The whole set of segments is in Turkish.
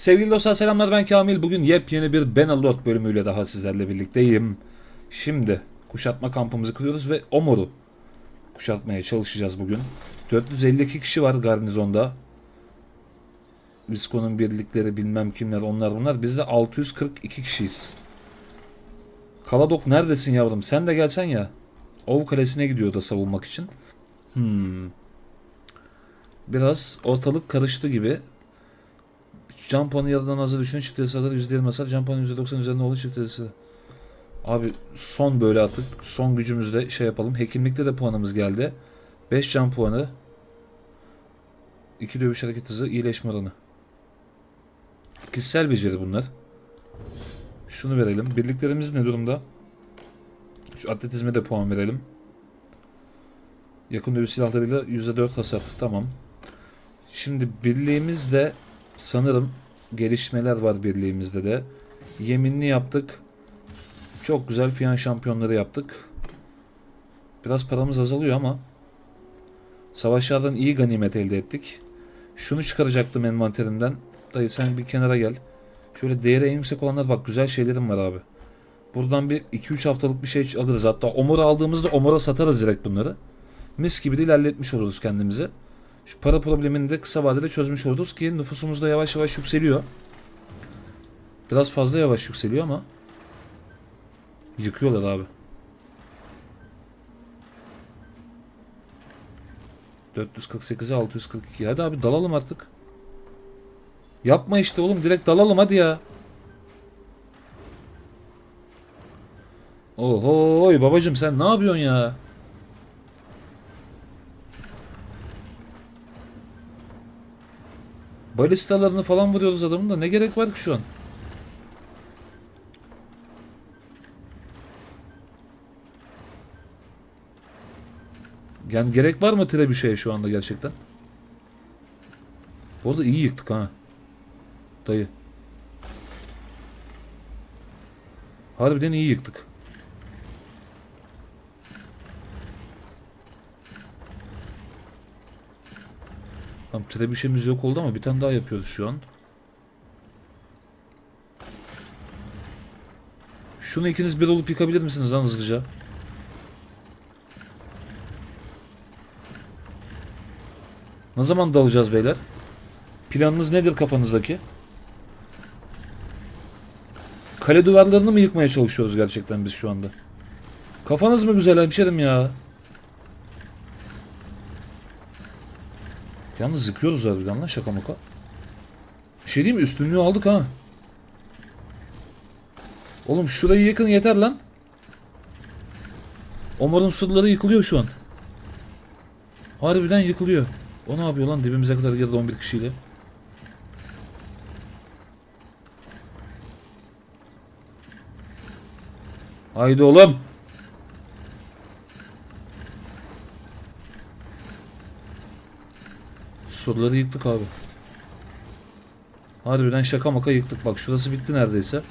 Sevgili dostlar selamlar ben Kamil. Bugün yepyeni bir Benalot bölümüyle daha sizlerle birlikteyim. Şimdi kuşatma kampımızı kuruyoruz ve Omor'u kuşatmaya çalışacağız bugün. 452 kişi var garnizonda. Visco'nun birlikleri bilmem kimler onlar bunlar. Biz de 642 kişiyiz. Kaladok neredesin yavrum? Sen de gelsen ya. Ov Kalesi'ne gidiyor da savunmak için. Hmm. Biraz ortalık karıştı gibi. Puanı yarıdan hazır düşünün çift hasarları %20 hasar. Puanı %90 üzerinde olur çift hasarı. Abi son böyle artık. Son gücümüzle şey yapalım. Hekimlikte de puanımız geldi. 5 can puanı. 2 dövüş hareket hızı. iyileşme oranı. Kişisel beceri bunlar. Şunu verelim. Birliklerimiz ne durumda? Şu atletizme de puan verelim. Yakın dövüş silahlarıyla %4 hasar. Tamam. Şimdi birliğimizde sanırım gelişmeler var birliğimizde de. Yeminli yaptık. Çok güzel fiyan şampiyonları yaptık. Biraz paramız azalıyor ama savaşlardan iyi ganimet elde ettik. Şunu çıkaracaktım envanterimden. Dayı sen bir kenara gel. Şöyle değeri en yüksek olanlar bak güzel şeylerim var abi. Buradan bir 2-3 haftalık bir şey alırız. Hatta Omor'u aldığımızda Omor'a satarız direkt bunları. Mis gibi de ilerletmiş oluruz kendimizi. Şu para problemini de kısa vadede çözmüş oluruz ki nüfusumuz da yavaş yavaş yükseliyor. Biraz fazla yavaş yükseliyor ama yıkıyorlar abi. 448'e 642. Hadi abi dalalım artık. Yapma işte oğlum direkt dalalım hadi ya. Oho babacım sen ne yapıyorsun ya? Balistalarını falan vuruyoruz adamın da ne gerek var ki şu an? Yani gerek var mı Trebüşe'ye şu anda gerçekten? Bu arada iyi yıktık ha. Dayı. Harbiden iyi yıktık. Tamam trebüşemiz yok oldu ama bir tane daha yapıyoruz şu an. Şunu ikiniz bir olup yıkabilir misiniz lan hızlıca? Ne zaman dalacağız beyler? Planınız nedir kafanızdaki? Kale duvarlarını mı yıkmaya çalışıyoruz gerçekten biz şu anda? Kafanız mı güzel hemşerim ya? Yalnız yıkıyoruz harbiden lan şaka maka. Bir şey diyeyim mi? Üstünlüğü aldık ha. Oğlum şurayı yakın yeter lan. Omar'ın sırları yıkılıyor şu an. Harbiden yıkılıyor. O ne yapıyor lan dibimize kadar geldi 11 kişiyle. Haydi oğlum. Surları yıktık abi. Harbiden şaka maka yıktık. Bak şurası bitti neredeyse.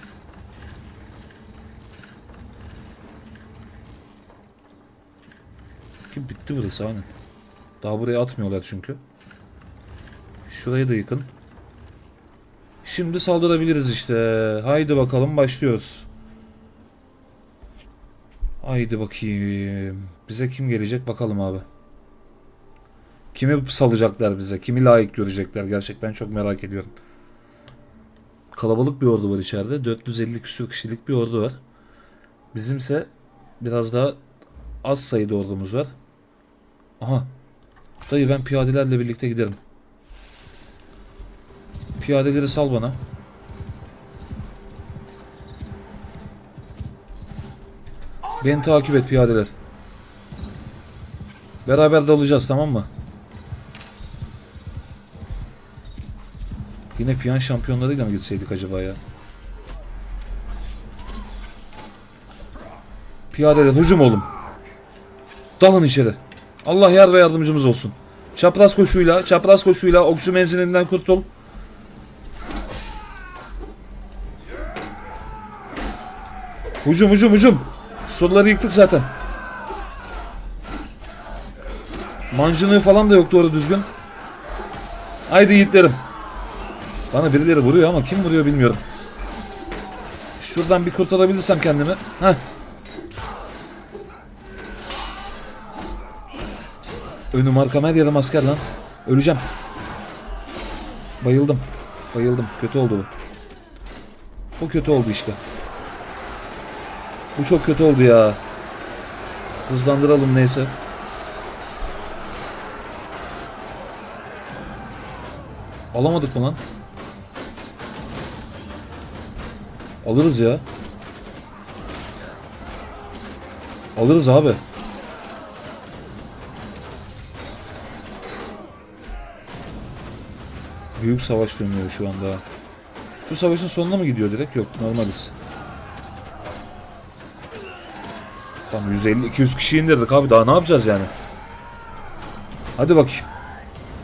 Ki bitti burası aynen. Daha buraya atmıyorlar çünkü. Şurayı da yıkın. Şimdi saldırabiliriz işte. Haydi bakalım başlıyoruz. Haydi bakayım. Bize kim gelecek bakalım abi. Kimi salacaklar bize? Kimi layık görecekler? Gerçekten çok merak ediyorum. Kalabalık bir ordu var içeride. 450 küsur kişilik bir ordu var. Bizimse biraz daha az sayıda ordumuz var. Aha. Dayı ben piyadelerle birlikte giderim. Piyadeleri sal bana. Beni takip et piyadeler. Beraber dalacağız tamam mı? Yine fiyan şampiyonlarıyla mı gitseydik acaba ya? Piyadeler hücum oğlum. Dalın içeri. Allah yar ve yardımcımız olsun. Çapraz koşuyla, çapraz koşuyla okçu menzilinden kurtul. Hücum hücum hücum. Surları yıktık zaten. Mancınığı falan da yok doğru düzgün. Haydi yiğitlerim. Bana birileri vuruyor ama kim vuruyor bilmiyorum. Şuradan bir kurtarabilirsem kendimi. Heh. Önüm arkam her yerim asker lan. Öleceğim. Bayıldım. Bayıldım. Kötü oldu bu. Bu kötü oldu işte. Bu çok kötü oldu ya. Hızlandıralım neyse. Alamadık mı lan? Alırız ya. Alırız abi. Büyük savaş dönüyor şu anda. Şu savaşın sonuna mı gidiyor direkt? Yok normaliz. Tamam 150-200 kişi indirdik abi daha ne yapacağız yani? Hadi bakayım.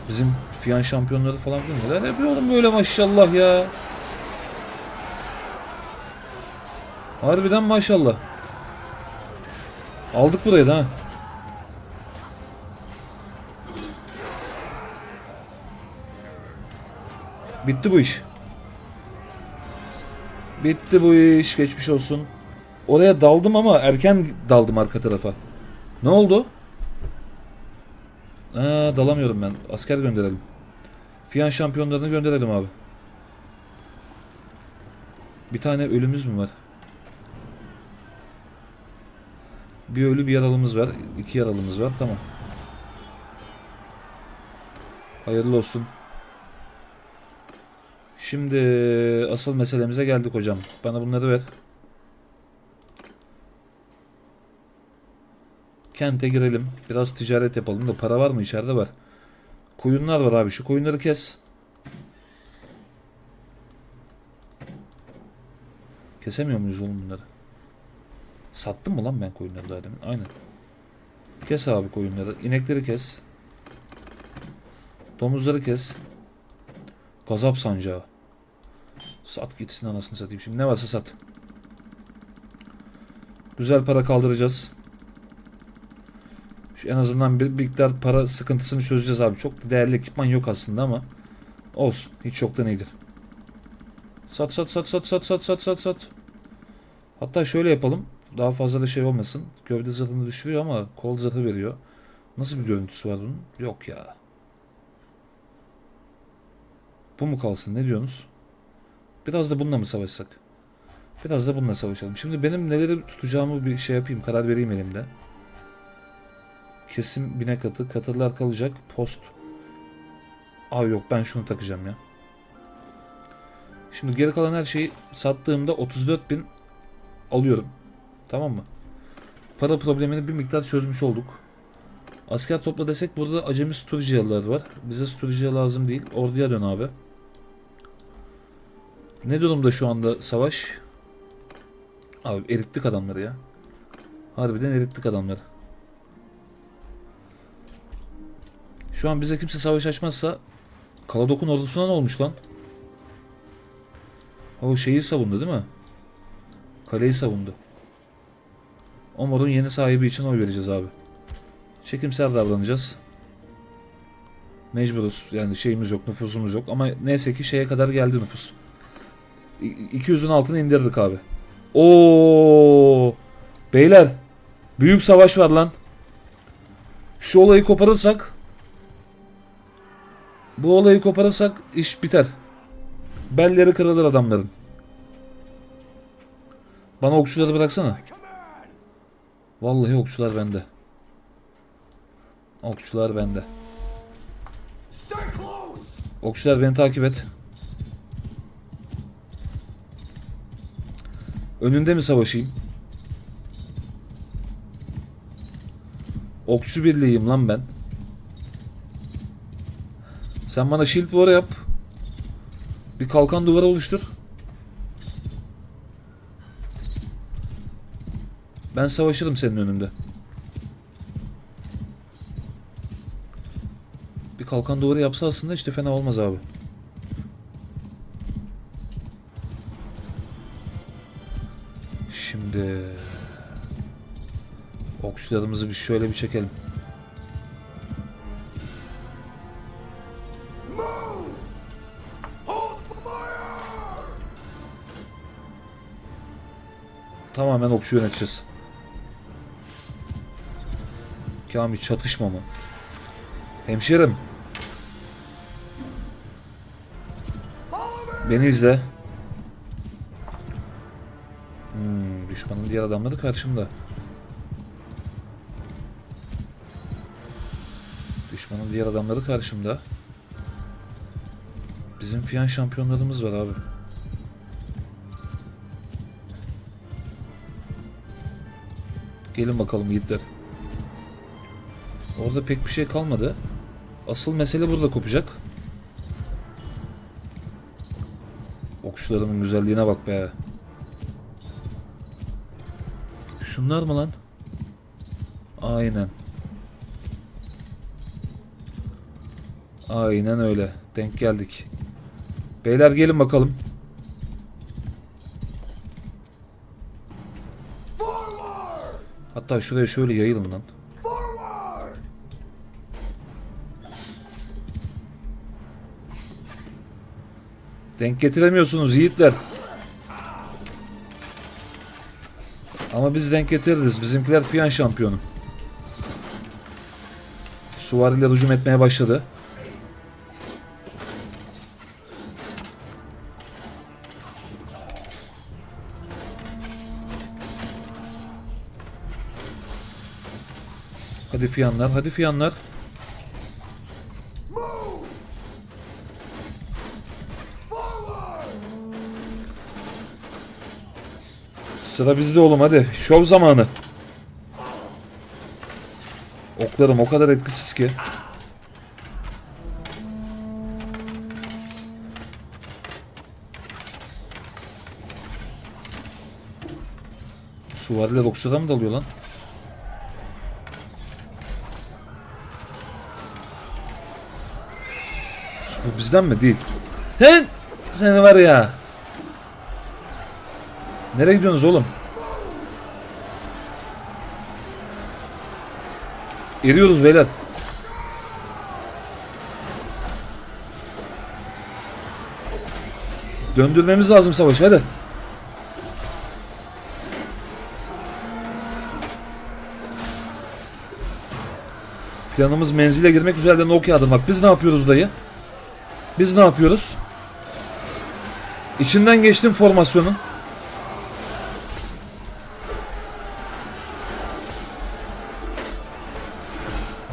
Bizim fiyan şampiyonları falan filan neler yapıyorum böyle maşallah ya. Harbiden maşallah. Aldık burayı da. Bitti bu iş. Bitti bu iş. Geçmiş olsun. Oraya daldım ama erken daldım arka tarafa. Ne oldu? Aa, dalamıyorum ben. Asker gönderelim. Fiyan şampiyonlarını gönderelim abi. Bir tane ölümüz mü var? Bir ölü bir yaralımız var. İki yaralımız var. Tamam. Hayırlı olsun. Şimdi asıl meselemize geldik hocam. Bana bunları ver. Kente girelim. Biraz ticaret yapalım da para var mı? içeride var. Koyunlar var abi. Şu koyunları kes. Kesemiyor muyuz oğlum bunları? Sattım mı lan ben koyunları daha demin? Aynen. Kes abi koyunları. İnekleri kes. Domuzları kes. Gazap sancağı. Sat gitsin anasını satayım. Şimdi ne varsa sat. Güzel para kaldıracağız. Şu en azından bir miktar para sıkıntısını çözeceğiz abi. Çok değerli ekipman yok aslında ama olsun. Hiç yoktan iyidir. Sat sat sat sat sat sat sat sat sat. Hatta şöyle yapalım. Daha fazla da şey olmasın. Gövde zatını düşürüyor ama kol zatı veriyor. Nasıl bir görüntüsü var bunun? Yok ya. Bu mu kalsın? Ne diyorsunuz? Biraz da bununla mı savaşsak? Biraz da bununla savaşalım. Şimdi benim neleri tutacağımı bir şey yapayım. Karar vereyim elimde. Kesim binek atı. Katırlar kalacak. Post. Aa yok ben şunu takacağım ya. Şimdi geri kalan her şeyi sattığımda 34.000 alıyorum. Tamam mı? Para problemini bir miktar çözmüş olduk. Asker topla desek burada acemi Sturgiyalılar var. Bize Sturgiya lazım değil. Orduya dön abi. Ne durumda şu anda savaş? Abi erittik adamları ya. Harbiden erittik adamları. Şu an bize kimse savaş açmazsa Kaladok'un ordusuna ne olmuş lan? O şeyi savundu değil mi? Kaleyi savundu. Omor'un yeni sahibi için oy vereceğiz abi. Çekimsel davranacağız. Mecburuz. Yani şeyimiz yok, nüfusumuz yok. Ama neyse ki şeye kadar geldi nüfus. İ- 200'ün altını indirdik abi. Oo! Beyler, büyük savaş var lan. Şu olayı koparırsak bu olayı koparırsak iş biter. Belleri kırılır adamların. Bana okçuları bıraksana. Vallahi okçular bende. Okçular bende. Okçular beni takip et. Önünde mi savaşayım? Okçu birliğiyim lan ben. Sen bana shield war yap. Bir kalkan duvarı oluştur. Ben savaşırım senin önünde. Bir kalkan duvarı yapsa aslında işte fena olmaz abi. Şimdi... Okçularımızı bir şöyle bir çekelim. Tamamen okçu yöneteceğiz. Kamil çatışma mı? Hemşerim. Beni izle. Hmm, düşmanın diğer adamları karşımda. Düşmanın diğer adamları karşımda. Bizim fiyan şampiyonlarımız var abi. Gelin bakalım yiğitler. Orada pek bir şey kalmadı. Asıl mesele burada kopacak. Okçularının güzelliğine bak be. Şunlar mı lan? Aynen. Aynen öyle. Denk geldik. Beyler gelin bakalım. Hatta şuraya şöyle yayılın lan. Denk getiremiyorsunuz yiğitler. Ama biz denk getiririz. Bizimkiler fiyan şampiyonu. Suvariler hücum etmeye başladı. Hadi fiyanlar, hadi fiyanlar. Sıra bizde oğlum hadi. Şov zamanı. Oklarım o kadar etkisiz ki. Suvariler okçuda mı dalıyor lan? Bu bizden mi? Değil. Sen! Seni var ya. Nereye gidiyorsunuz oğlum? Eriyoruz beyler. Döndürmemiz lazım savaşı hadi. Planımız menzile girmek üzere Nokia yağdırmak. Biz ne yapıyoruz dayı? Biz ne yapıyoruz? İçinden geçtim formasyonun.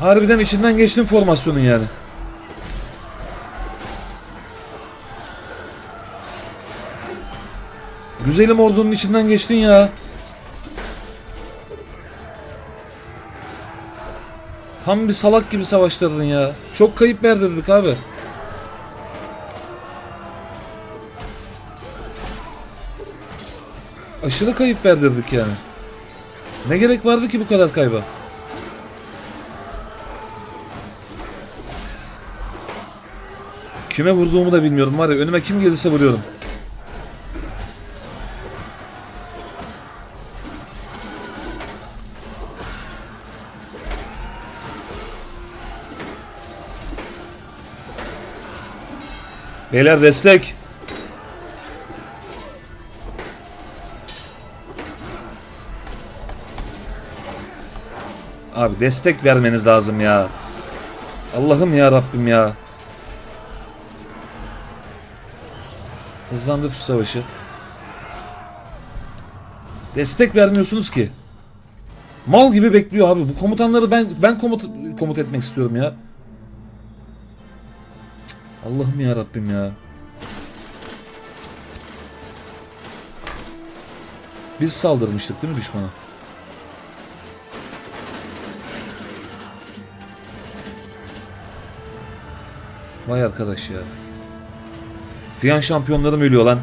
Harbiden içinden geçtim formasyonun yani. Güzelim ordunun içinden geçtin ya. Tam bir salak gibi savaştırdın ya. Çok kayıp verdirdik abi. Aşırı kayıp verdirdik yani. Ne gerek vardı ki bu kadar kayba? Kime vurduğumu da bilmiyorum var ya önüme kim gelirse vuruyorum. Beyler destek. Abi destek vermeniz lazım ya. Allah'ım ya Rabbim ya. Hızlandır şu savaşı. Destek vermiyorsunuz ki. Mal gibi bekliyor abi. Bu komutanları ben ben komut komut etmek istiyorum ya. Allah'ım ya Rabbim ya. Biz saldırmıştık değil mi düşmana? Vay arkadaş ya. Fiyan şampiyonlarım ölüyor lan.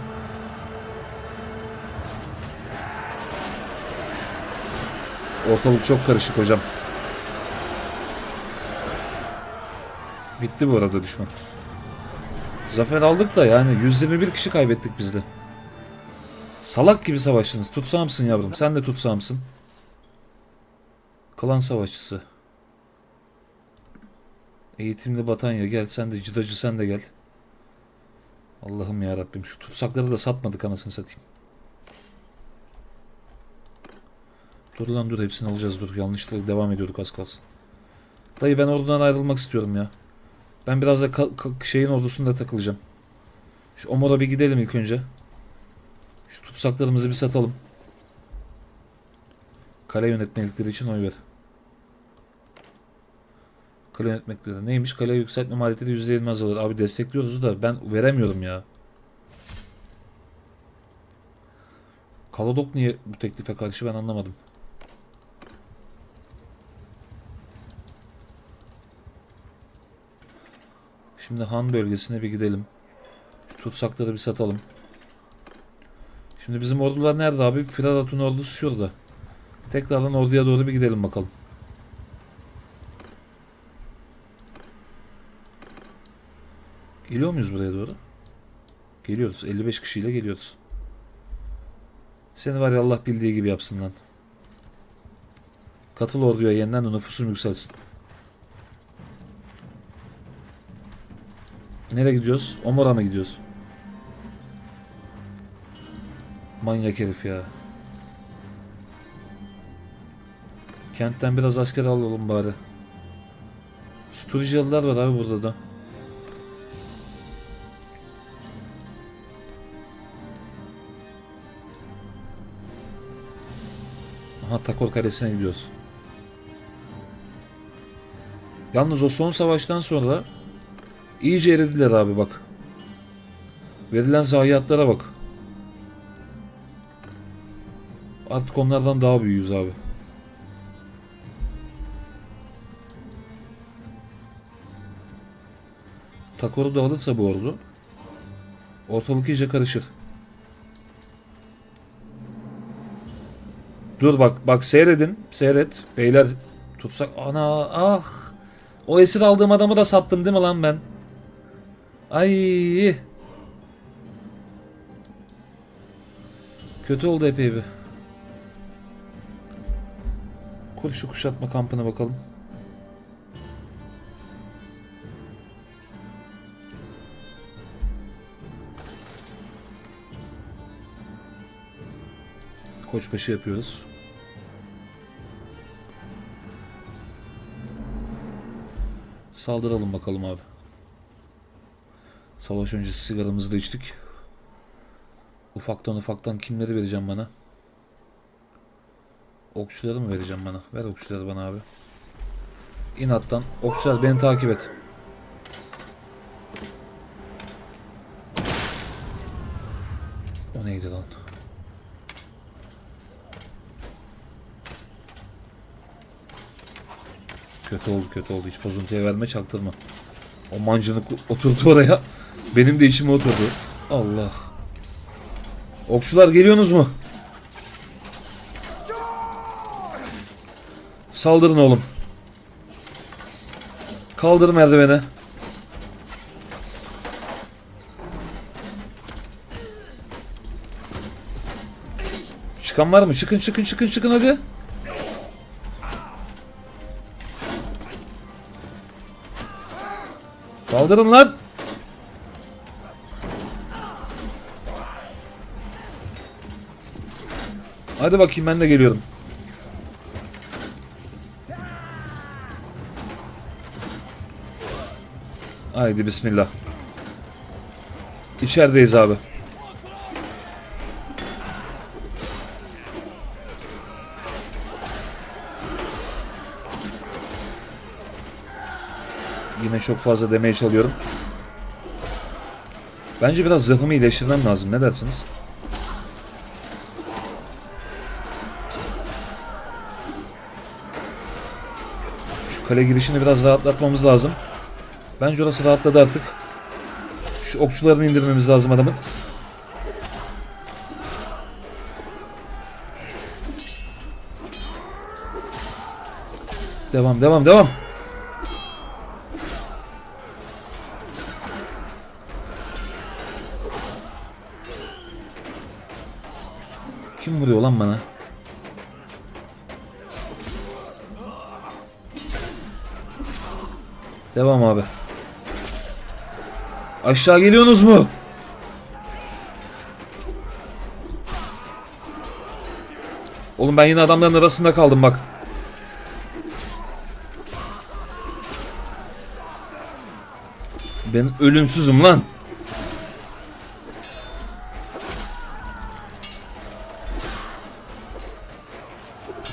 Ortalık çok karışık hocam. Bitti bu arada düşman. Zafer aldık da yani 121 kişi kaybettik biz de. Salak gibi savaştınız. Tutsağımsın yavrum. Sen de tutsağımsın. Klan savaşçısı. Eğitimli Batanya gel. Sen de cidacı sen de gel. Allah'ım ya Rabbim şu tutsakları da satmadık anasını satayım. Dur lan dur hepsini alacağız dur. Yanlışlıkla devam ediyorduk az kalsın. Dayı ben oradan ayrılmak istiyorum ya. Ben biraz da şeyin ordusunda takılacağım. Şu Omor'a bir gidelim ilk önce. Şu tutsaklarımızı bir satalım. Kale yönetmelikleri için oy ver. Kale yönetmelikleri neymiş? Kale yükseltme maliyeti %20 azalır. Abi destekliyoruz da ben veremiyorum ya. Kaladok niye bu teklife karşı ben anlamadım. Şimdi Han bölgesine bir gidelim. Tutsakları bir satalım. Şimdi bizim ordular nerede abi? Firarat'ın ordusu şurada. Tekrardan orduya doğru bir gidelim bakalım. Geliyor muyuz buraya doğru? Geliyoruz. 55 kişiyle geliyoruz. Seni var ya Allah bildiği gibi yapsın lan. Katıl orduya yeniden de nüfusun yükselsin. Nereye gidiyoruz? Omor'a mı gidiyoruz? Manyak herif ya. Kentten biraz asker alalım bari. Sturjalılar var abi burada da. Aha Takor Kalesi'ne gidiyoruz. Yalnız o son savaştan sonra iyice erediler abi bak. Verilen zayiatlara bak. Artık onlardan daha büyüğüz abi. Takoru da alırsa bu ordu ortalık iyice karışır. Dur bak bak seyredin. Seyret. Beyler tutsak ana ah. O esir aldığım adamı da sattım değil mi lan ben? Ay. Kötü oldu epey bir. Kur şu kuşatma kampına bakalım. Koçbaşı yapıyoruz. Saldıralım bakalım abi. Savaş öncesi sigaramızı da içtik. Ufaktan ufaktan kimleri vereceğim bana? Okçuları mı vereceğim bana? Ver okçuları bana abi. İnattan. Okçular beni takip et. O neydi lan? Kötü oldu kötü oldu. Hiç bozuntuya verme çaktırma. O mancınık oturdu oraya. Benim de içime oturdu. Allah. Okçular geliyorsunuz mu? Saldırın oğlum. Kaldır merdivene. Çıkan var mı? Çıkın çıkın çıkın çıkın hadi. Kaldırın lan. Hadi bakayım ben de geliyorum. Haydi bismillah. İçerideyiz abi. Çok fazla damage alıyorum. Bence biraz zırhımı iyileştirmem lazım. Ne dersiniz? Şu kale girişini biraz rahatlatmamız lazım. Bence orası rahatladı artık. Şu okçularını indirmemiz lazım adamın. Devam devam devam. Vuruyor lan bana? Devam abi. Aşağı geliyorsunuz mu? Oğlum ben yine adamların arasında kaldım bak. Ben ölümsüzüm lan.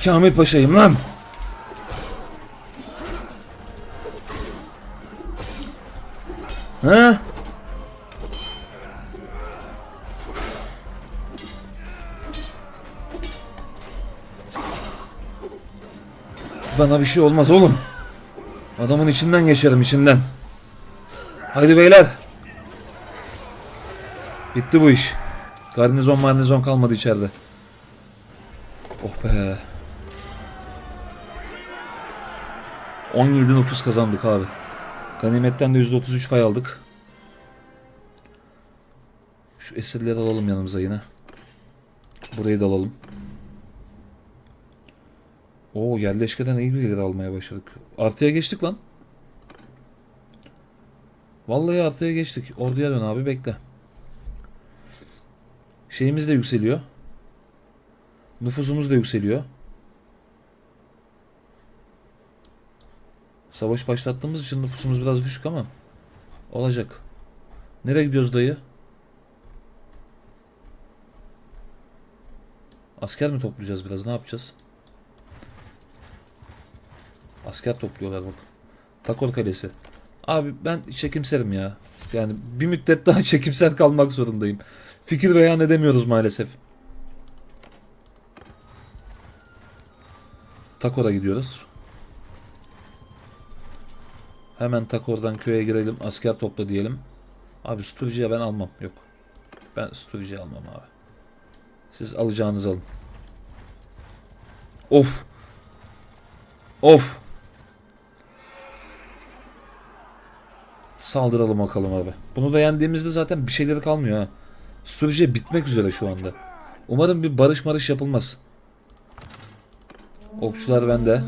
Kamil Paşa'yım lan. Ha? Bana bir şey olmaz oğlum. Adamın içinden geçerim içinden. Haydi beyler. Bitti bu iş. Garnizon marnizon kalmadı içeride. 17 nüfus kazandık abi. Ganimetten de %33 pay aldık. Şu esirleri alalım yanımıza yine. Burayı da alalım. Oo yerleşkeden iyi gelir almaya başladık. Artıya geçtik lan. Vallahi artıya geçtik. Orduya dön abi bekle. Şeyimiz de yükseliyor. Nüfusumuz da yükseliyor. Savaş başlattığımız için nüfusumuz biraz düşük ama olacak. Nereye gidiyoruz dayı? Asker mi toplayacağız biraz? Ne yapacağız? Asker topluyorlar bak. Takor Kalesi. Abi ben çekimserim ya. Yani bir müddet daha çekimser kalmak zorundayım. Fikir beyan edemiyoruz maalesef. Takor'a gidiyoruz. Hemen Takor'dan köye girelim. Asker topla diyelim. Abi Sturge'ye ben almam. Yok. Ben Sturge'yi almam abi. Siz alacağınızı alın. Of. Of. Saldıralım bakalım abi. Bunu da yendiğimizde zaten bir şeyleri kalmıyor ha. Sturge bitmek üzere şu anda. Umarım bir barış marış yapılmaz. Okçular bende.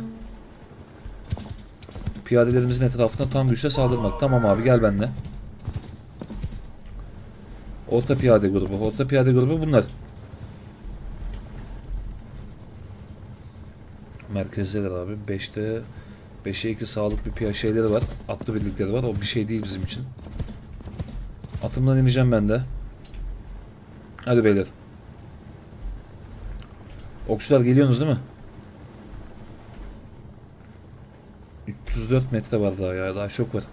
Piyadelerimizin etrafına tam güçle saldırmak. Tamam abi gel benimle. Orta piyade grubu. Orta piyade grubu bunlar. Merkezdeler abi. 5'te 5'e 2 sağlık bir piyade şeyleri var. Atlı birlikleri var. O bir şey değil bizim için. Atımdan ineceğim ben de. Hadi beyler. Okçular geliyorsunuz değil mi? 304 metre var daha ya. Daha çok var.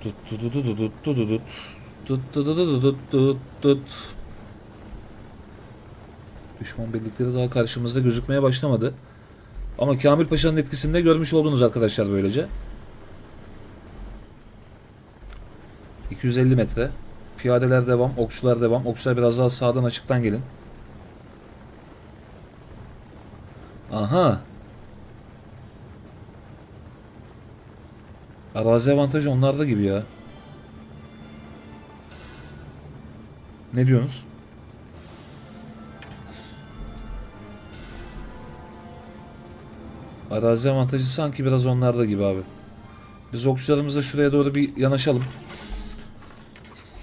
Tut tut tut tut tut tut tut tut tut tut tut tut tut Düşman birlikleri daha karşımızda gözükmeye başlamadı. Ama Kamil Paşa'nın etkisinde görmüş oldunuz arkadaşlar böylece. 250 metre. Piyadeler devam, okçular devam. Okçular biraz daha sağdan açıktan gelin. Aha. Arazi avantajı onlarda gibi ya. Ne diyorsunuz? Arazi avantajı sanki biraz onlarda gibi abi. Biz okçularımızla şuraya doğru bir yanaşalım.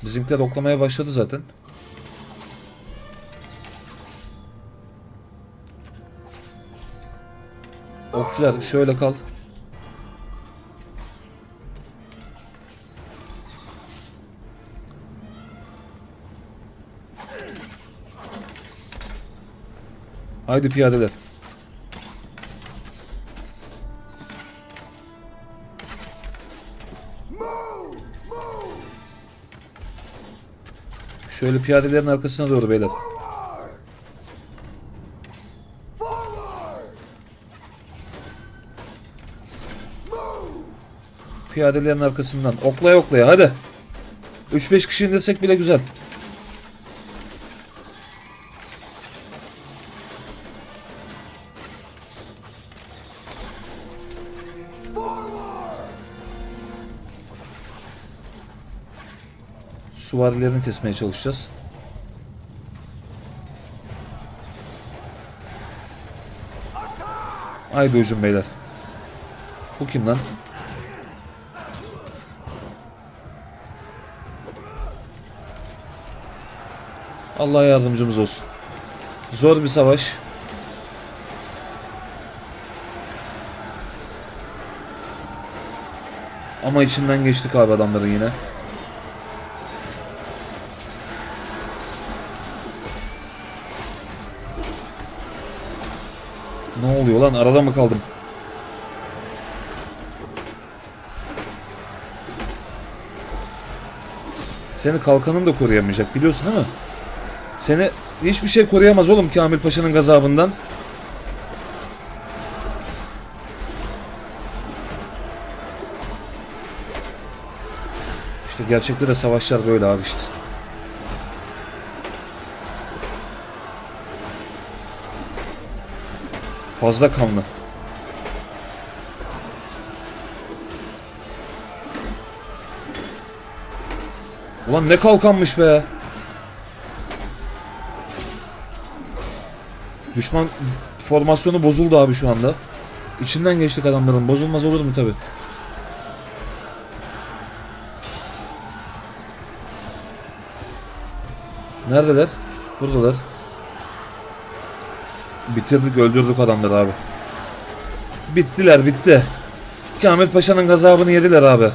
Bizimkiler oklamaya başladı zaten. Okçular şöyle kal. Haydi piyadeler. Şöyle piyadelerin arkasına doğru beyler. Piyadelerin arkasından. Oklaya oklaya hadi. 3-5 kişi indirsek bile güzel. Forward! Süvarilerini kesmeye çalışacağız. Haydi hücum beyler. Bu kim lan? Allah yardımcımız olsun. Zor bir savaş. Ama içinden geçtik abi adamların yine. Ne oluyor lan? Arada mı kaldım? Seni kalkanın da koruyamayacak biliyorsun değil mi? Seni hiçbir şey koruyamaz oğlum Kamil Paşa'nın gazabından. İşte gerçekte de savaşlar böyle abi işte. Fazla kanlı. Ulan ne kalkanmış be. Düşman formasyonu bozuldu abi şu anda. İçinden geçtik adamların. Bozulmaz olur mu tabi. Neredeler? Buradalar. Bitirdik öldürdük adamları abi. Bittiler bitti. Kamil Paşa'nın gazabını yediler abi.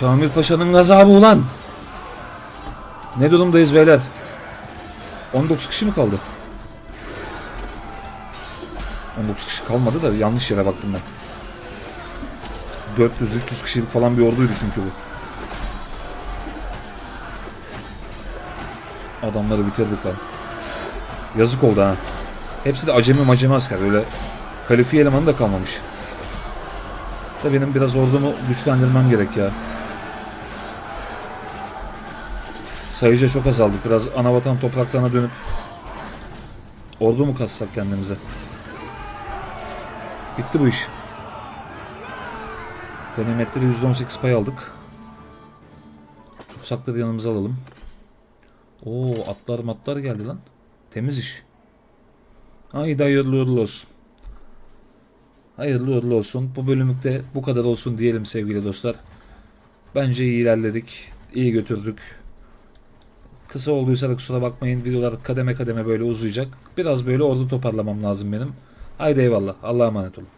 Kamil Paşa'nın gazabı ulan. Ne durumdayız beyler? 19 kişi mi kaldı? 19 kişi kalmadı da yanlış yere baktım ben. 400-300 kişilik falan bir orduydu çünkü bu. Adamları bitirdik lan. Yazık oldu ha. Hepsi de acemi macemi asker. Öyle kalifiye elemanı da kalmamış. Da benim biraz ordumu güçlendirmem gerek ya. Sayıca çok azaldık. Biraz anavatan topraklarına dönüp ordu mu kassak kendimize? Bitti bu iş. Ganimetleri %18 pay aldık. Tutsakları yanımıza alalım. Oo atlar matlar geldi lan. Temiz iş. Haydi hayırlı uğurlu olsun. Hayırlı uğurlu olsun. Bu bölümlükte bu kadar olsun diyelim sevgili dostlar. Bence iyi ilerledik. iyi götürdük. Kısa olduysa da kusura bakmayın. Videolar kademe kademe böyle uzayacak. Biraz böyle ordu toparlamam lazım benim. Haydi eyvallah. Allah'a emanet olun.